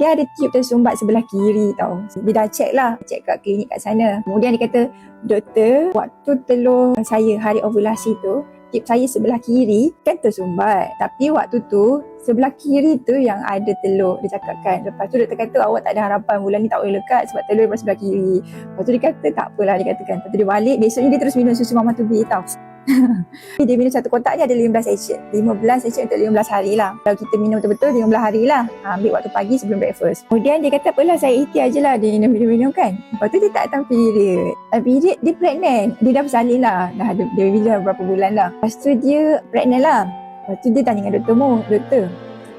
dia ada tiup tersumbat sebelah kiri tau. Dia dah check lah, check kat klinik kat sana. Kemudian dia kata, doktor, waktu telur saya hari ovulasi tu, tiup saya sebelah kiri kan tersumbat. Tapi waktu tu, sebelah kiri tu yang ada telur, dia cakap kan. Lepas tu doktor kata, awak tak ada harapan bulan ni tak boleh lekat sebab telur daripada sebelah kiri. Lepas tu dia kata, tak apalah dia katakan. Lepas tu dia balik, besoknya dia terus minum susu mama tubi tau. dia minum satu kotak ni ada 15 sachet. 15 sachet untuk 15 hari lah. Kalau kita minum betul-betul 15 hari lah. Ha, ambil waktu pagi sebelum breakfast. Kemudian dia kata apalah saya ikhtiar je lah dia minum-minum kan. Lepas tu dia tak datang period. Uh, period dia pregnant. Dia dah bersalin lah. Dah ada baby dah berapa bulan lah. Lepas tu dia pregnant lah. Lepas tu dia tanya dengan doktor mu. Doktor,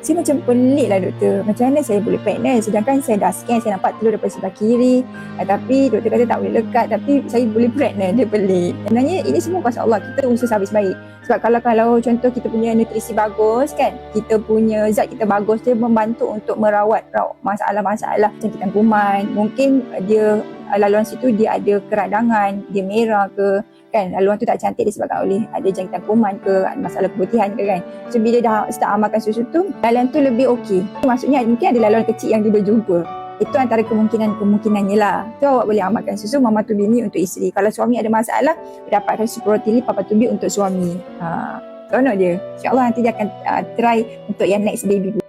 saya macam pelik lah doktor. Macam mana saya boleh pregnant sedangkan saya dah scan, saya nampak telur daripada sebelah kiri. Uh, tapi doktor kata tak boleh lekat tapi saya boleh pregnant. Dia pelik. Sebenarnya ini semua kuasa Allah. Kita usaha habis baik. Sebab kalau kalau contoh kita punya nutrisi bagus kan, kita punya zat kita bagus, dia membantu untuk merawat masalah-masalah cantik kuman. Mungkin dia laluan situ dia ada keradangan, dia merah ke, kan laluan tu tak cantik disebabkan oleh ada jangkitan kuman ke masalah keputihan ke kan so bila dah start amalkan susu tu laluan tu lebih okey maksudnya mungkin ada laluan kecil yang dia berjumpa itu antara kemungkinan-kemungkinannya lah. So awak boleh amalkan susu mama tubi ni untuk isteri. Kalau suami ada masalah, dapatkan susu protein papa tubi untuk suami. Ha, Seronok dia. InsyaAllah nanti dia akan uh, try untuk yang next baby.